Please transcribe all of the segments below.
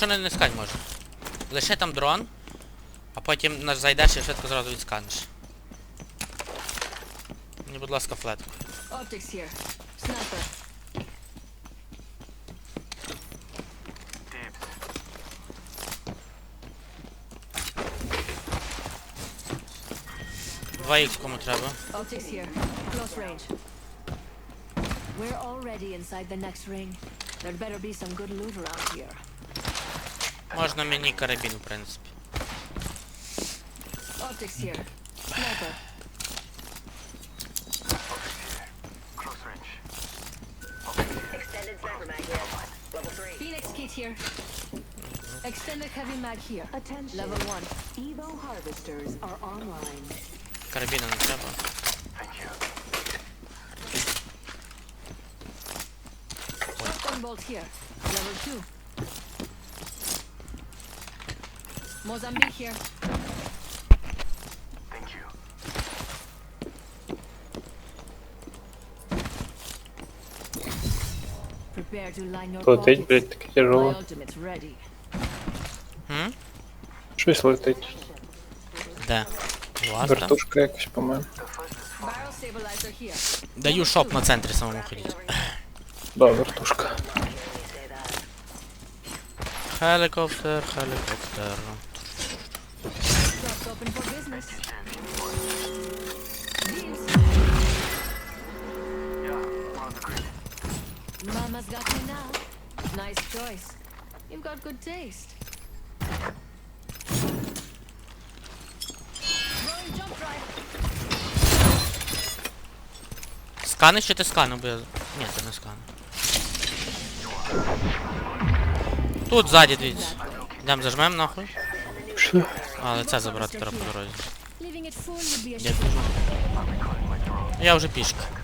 поки що не, не скань можна. Лише там дрон, а потім наш зайдеш і швидко зразу відсканеш. Мені, будь ласка, флетку. Два х кому треба. We're already inside the next ring. There'd better be some good loot around here. Можна мені карабін, в принципі. Optics here. Sniper. Close range. Extended sniper mag here. Level 3. Phoenix kit here. Extended heavy mag here. Attention. Level 1. Evo harvesters are online. Карабіна не треба. Thank you. Bolt here. Level 2. Mozambique here. Thank you. Prepare to line your Летить, pockets. блядь, таке My тяжело. ultimate's ready. Хм? Щось летить. Де? У вас там? Вертушка якась, по-моєму. Barrel stabilizer here. Даю шоп на центрі самому ходіть. Да, вертушка. Хелікоптер, хелікоптер. Choice. You've got good taste. Сканиш чи ти сканив, бо я... Ні, ти не сканив. Тут ззаді дивіться. Йдемо зажмем нахуй. Пішли. Але це забрати треба по дорозі. Leaving it full would be a Я. Вже пішки.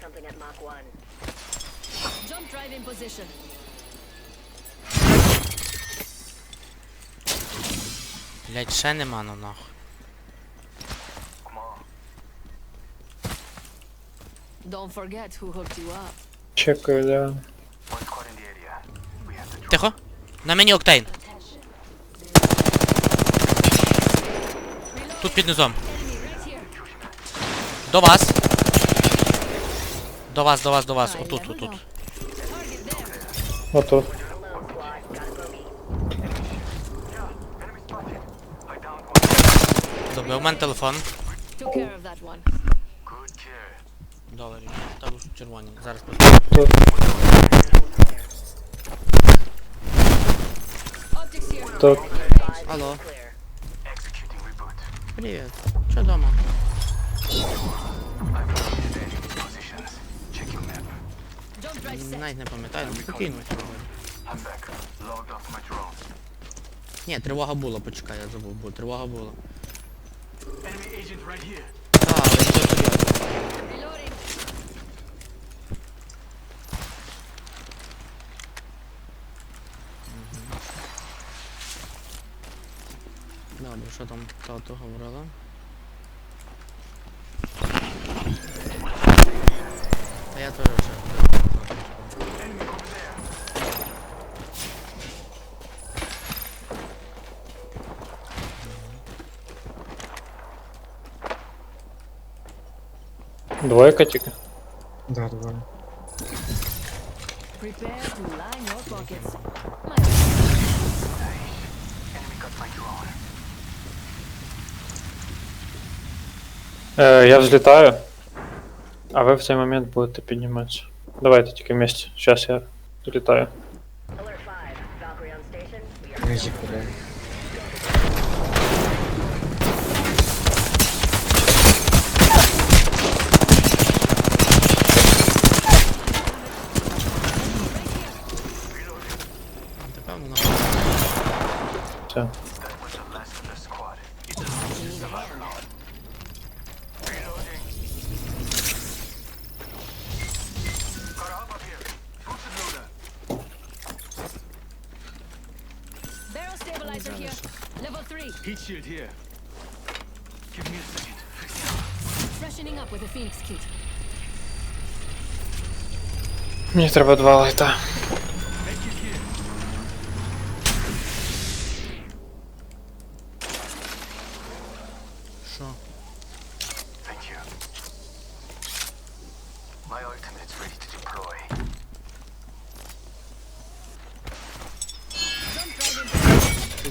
Something at Mach 1. Jump drive in position. Блять, ще нема ну нахуй. Come on. Don't forget who hooked you up. Чекаю, да. Тихо. На мені октейн. Тут під низом. Do was. Do was, do was, do was. O tu, tu, tu. No to. To był man telefon. Took care of. Dobra, tam już czerwoni. Zaraz poczekaj. to Optics Halo. Nie wiem. Siadoma. Навіть не пам'ятаю, ну спокійно. Ні, тривога була, почекай, я забув, бо тривога була. Так, нічого серйозного. Добре, що там тато говорила? Enemy got my drone. Е, я взлітаю, а ви в цей момент будете підніматися. Давайте тільки вместе. Зараз я долітаю. Alert 5. Level 3. Heat shield here. Give me a second. Fresh Freshening up with a Phoenix kit. Мені треба два лайта.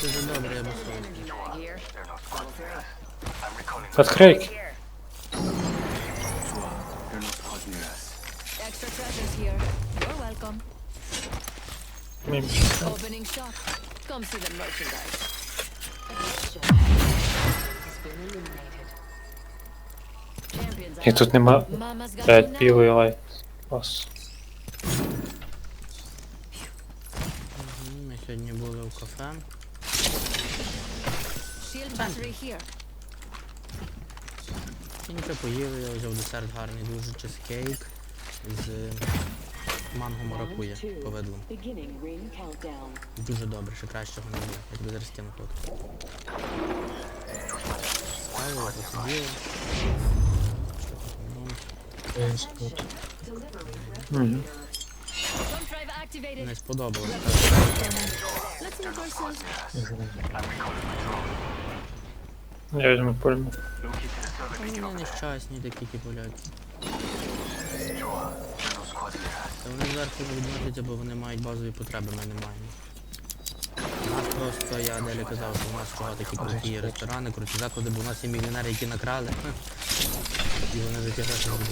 Ти дуже добре, я би сказав. Mag here. They're not squad leaders. I'm recalling Відкрий. Here. They're not squad leaders. Extra treasures here. You're welcome. Мім. Opening shop. Come see the merchandise. Champions І are тут нема up. Mama's got you Блять, now. білий лайт. Клас. Мгм, Ми сьогодні були у кафе. Нічого поїли, я взяв десерт гарний, дуже чизкейк з манго маракуя countdown. Дуже добре, ще кращого не було. Я тобі зараз кину фотку. Ставили, посиділи. Що тут? Ну, Мгм. Jump drive activated. Не сподобалось. Я візьму пульму. Вони нещасні такі ті поляки. Та вони зверху не відносяться, бо вони мають базові потреби, ми не маємо. У нас просто, я Делі казав, що у нас чого такі круті ресторани, круті заклади, бо у нас є мільйонери, які накрали. І вони за ті гроші зробили.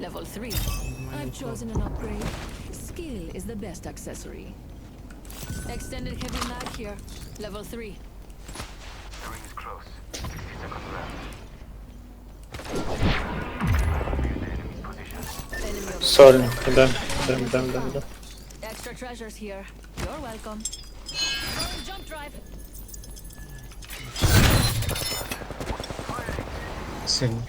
Level 3. I've chosen an upgrade. Skill is the best accessory. Extended heavy mag here. Level 3. The ring's close. 60 seconds left. Enemy Sorry, them, them, them, them, them. Extra treasures here. You're welcome. Burn jump drive. Sim.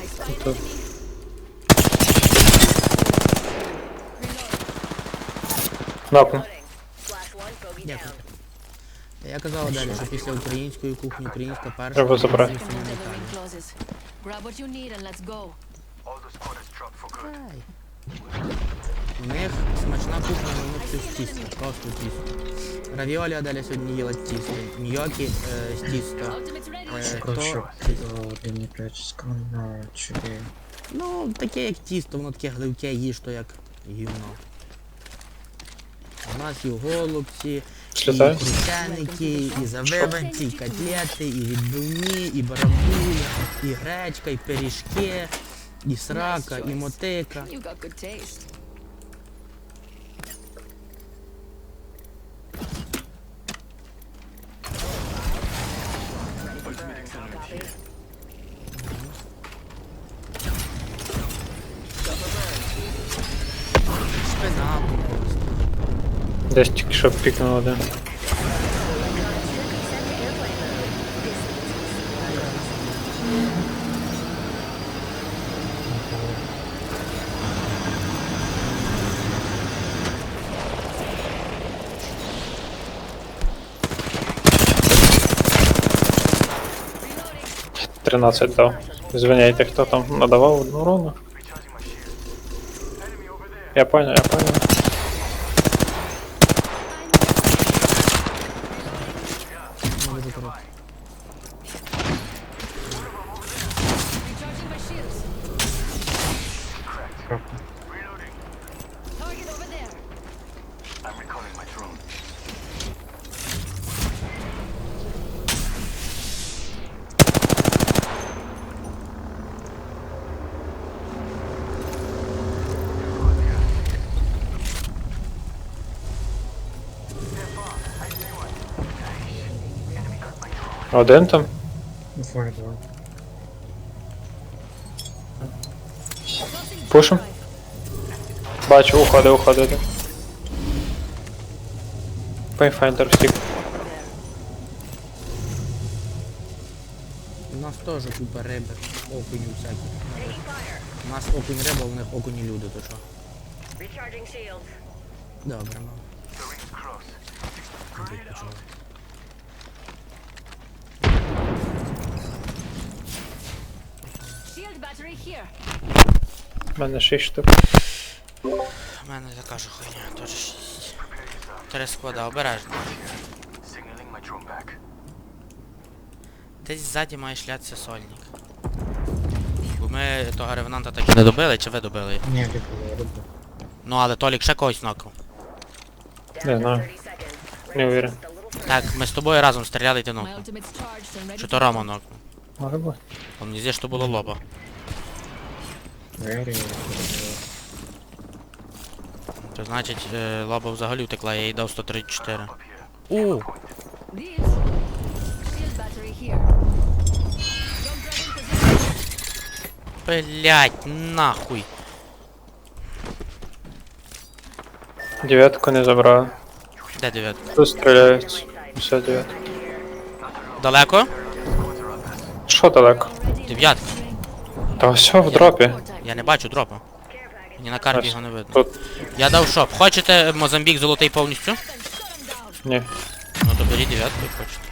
I spy an Тут. enemy. Нокну. Flash one, bogey Дякую. Я казав далі, що після української кухні, українська перша. Треба забрати. українська Enter the ring унікальна. closes. Grab what you need and let's go. All the squatters dropped for good. У них смачна кухня, у них все з тіста, просто тісто. Равіолі Аделя сьогодні їла тісто. Ньокі е, з тіста. Е, то, Лінія 5 скана 4. ну, таке як тісто, воно таке гливке їж, то як гівно. У нас і голубці, і крутяники, і завиванці, і котлети, і відбивні, і барабуля, і гречка, і пиріжки, і срака, і мотика. You got good taste. Десь тільки що пікнув один. Тринадцять дав. Звиняйте, хто там надавав одну урону. Я понял, я понял. Один там. Двоє два. Tossing Push him. jump drive. Бачу, уходи, уходи. Пейфайндер втік. У нас теж купа риби, окунів всяких. У нас окунь риба, у них окуні люди, то що? Recharging shields. Добре, мам. The У мене 6 штук. У мене така ж хуйня, теж шість. Три склада, обережно. Десь ззаді має шлятися сольник. Бо ми того ревенанта так і не добили, чи ви добили? Ні, люблю, люблю. Ну але Толік ще когось нокав. Не знаю. Не уверен. Так, ми з тобою разом стріляли і ти My нокнув. Чи то Рома нокнув? Може бути. Мені здається, що було лоба. То значить, е, лоба взагалі втекла, я їй дав 134. Up. У, блять, нахуй. Дев'ятку не забрали. Де дев'ятка? Тут стріляють. Все, дев'ятка. Далеко? Що далеко? Дев'ятка. Та все в дропі. Я не бачу дропа. Мені на карті його не видно. Тут. Я дав шоп. Хочете Мозамбік золотий повністю? Ні. Ну то беріть дев'ятку, як хочете.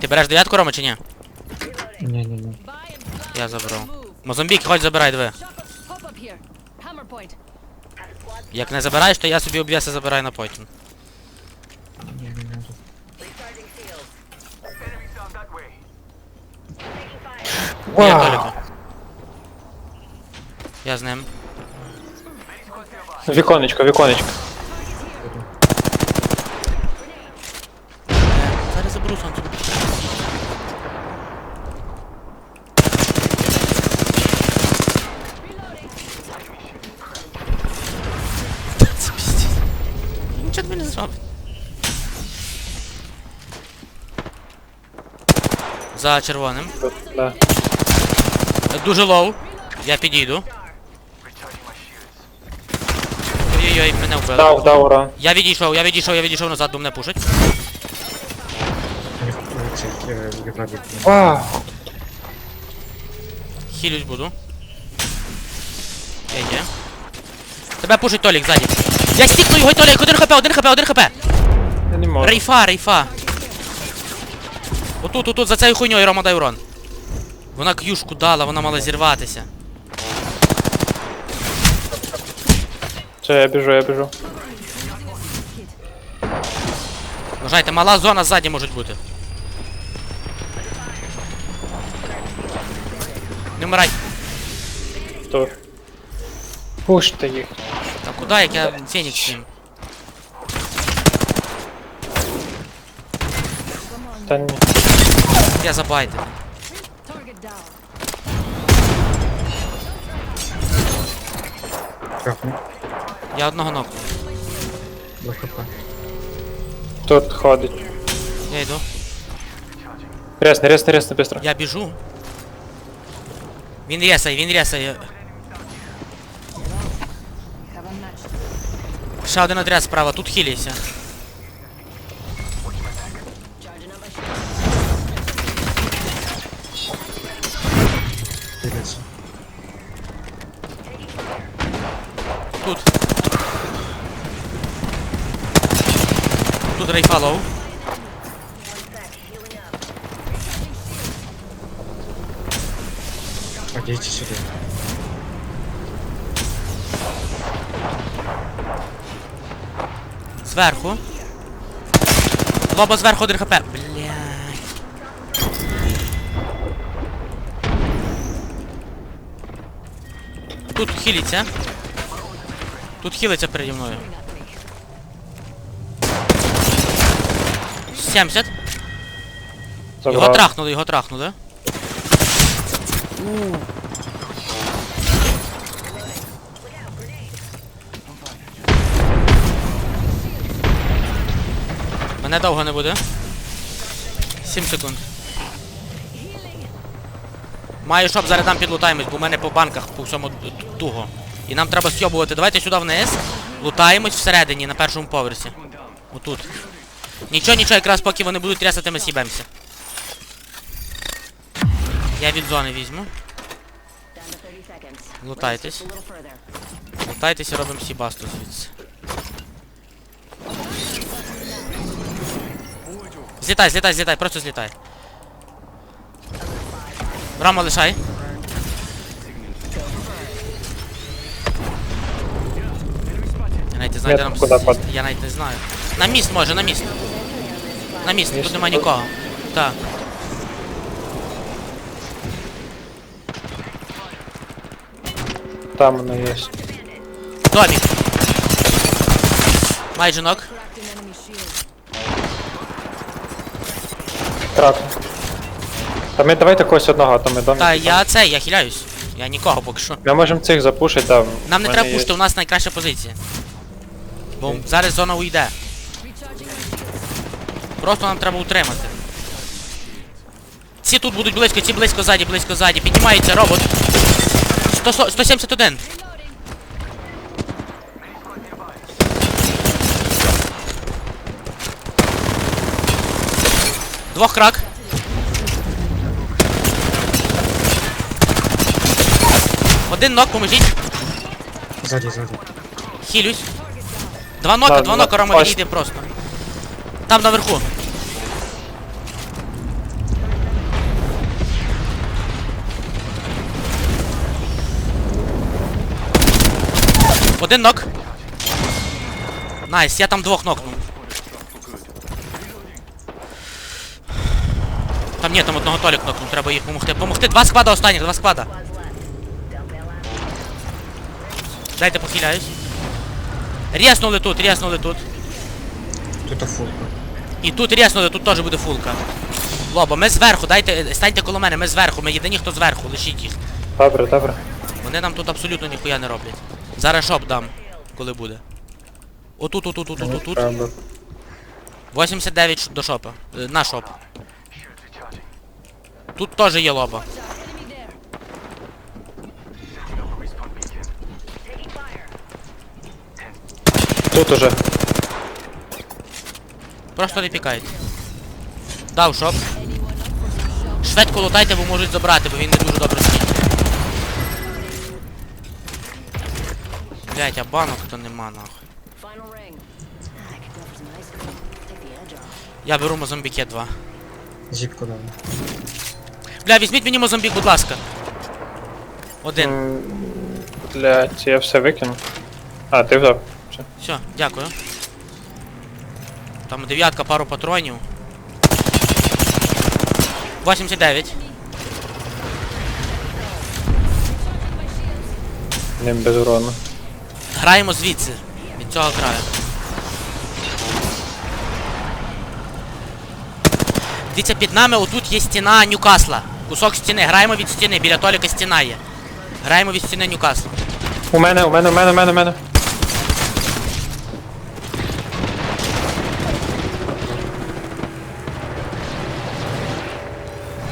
Ти береш дев'ятку, Рома, чи ні? ні, ні, ні. Я забрав. Мозамбік, хоч забирай диви. Як не забираєш, то я собі обв'яси забираю на потім. Fire. Є Я з ним. Віконечко, віконечко. Зараз заберу сонце. Це пиздець. Нічого тобі не зробить. За червоним. Да. Дуже лоу. Я підійду. Ой-ой-ой, мене вбили. Дав, дав урон. Я відійшов, я відійшов, я відійшов назад, бо мене пушать. Вау! Хілюсь буду. Я є. Тебе пушить Толік ззаді. Я стікну його, Толік, один хп, один хп, один хп. Я не можу. Рейфа, рейфа. Отут, отут, за цією хуйньою Рома дай урон. Вона к'юшку дала, вона мала зірватися. Все, я біжу, я біжу. Вважайте, мала зона ззаді може бути. Не вмирай. Тут. Пуште їх. Та куди, як я Фенікс їм? Та ні. Я забайтив. Target Я одного нокну. Два хп. Тут ходить. Я йду. Ресни, ресни, ресни, быстро. Я біжу. Він рєсає, він a. Ще один отряд справа, тут хіліся. Тут. Тут рейфа лоу. Подійте сюди. Зверху. Лоба зверху 1 хп. Блядь. Тут хілиться. Тут хілиться переді мною. 70. Його трахнули, його трахнули. Мене довго не буде. 7 секунд. Маю шоп, зараз там підлутаємось, бо в мене по банках по всьому туго. І нам треба сьобувати. Давайте сюди вниз. Лутаємось всередині, на першому поверсі. Отут. Нічого, нічого, якраз поки вони будуть трясати, ми сібемося. Я від зони візьму. Down to 30 seconds. Лутайтесь. Further. Лутайтеся, робимо сібасту звідси. Злітай, злітай, злітай, просто злітай. Рома, лишай. Я навіть не знаю, де нам... Куди падає? Я навіть не знаю. На міст може, на міст. На міст, тут нема нікого. Так. Там воно є. Домік. Майже нок. Крак. Та ми давайте когось одного, а то ми домі. Та я це, я хиляюсь. Я нікого поки що. Ми можемо цих запушити, там. Нам не треба пушити, у нас найкраща позиція. Бо зараз зона уйде. Просто нам треба утримати. Ці тут будуть близько, ці близько ззаді, близько ззаді. Піднімається робот. 100, 171. Двох крак. Один нок, поможіть. Ззаді, ззаді. Хілюсь. Два нока, два нока, Рома, відійди просто. Там наверху. Один нок. Найс, я там двох нокнув. Там ні, там одного толік нокнув, треба їх помогти. Помогти. Два сквада останніх, два сквада. Дайте похиляюсь. Рєснули тут, рєснули тут. Тут фулка. І тут рєснули, тут теж буде фулка. Лоба, ми зверху, дайте, станьте коло мене, ми зверху, ми єдині, хто зверху, лишіть їх. Добре, добре. Вони нам тут абсолютно ніхуя не роблять. Зараз шоп дам, коли буде. Отут, отут, отут, отут, отут. 89 до шопа. Е, На шоп. Тут теж є лоба. Тут уже. Просто не пікайте. Дав шоп. Швидко лутайте, бо можуть забрати, бо він не дуже добре стоїть. Блять, а банок то нема нахуй. Я беру Мозамбіке 2. Зіпку дали. Бля, візьміть мені Мозамбік, будь ласка. Один. М, Блядь, я все викину. А, ти взяв. Все. Все, дякую. Там дев'ятка, пару патронів. 89. Ним без урону. Граємо звідси. Від цього краю. Дивіться, під нами отут є стіна Ньюкасла. Кусок стіни. Граємо від стіни, біля Толіка стіна є. Граємо від стіни Ньюкасла. У мене, у мене, у мене, у мене, у мене.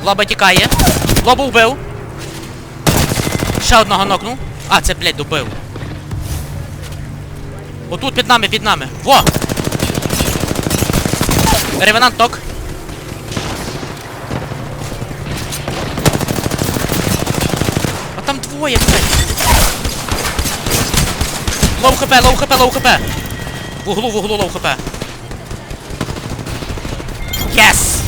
Лоба тікає. Лобу вбив. Ще одного нокнув. А, це, блядь, добив. Отут під нами, під нами. Во! Ревенант нок. А там двоє, блядь. Лоу хп, лоу хп, лоу хп. В углу, в углу лоу хп. Єс!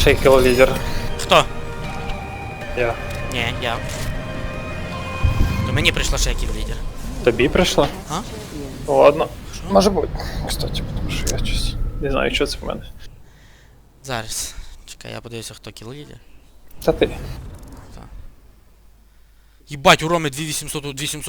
Ще й кіло лідер. Хто? Я. Ні, я. До мені прийшла ще який лідер. Тобі прийшло? А? Ну, Ладно. Може бути. Кстати, тому що я щось. Не знаю, що це в мене. Зараз. Чекай, я подивлюся, хто кіл лідер. Та ти. Їбать, у Роми 2800, 2700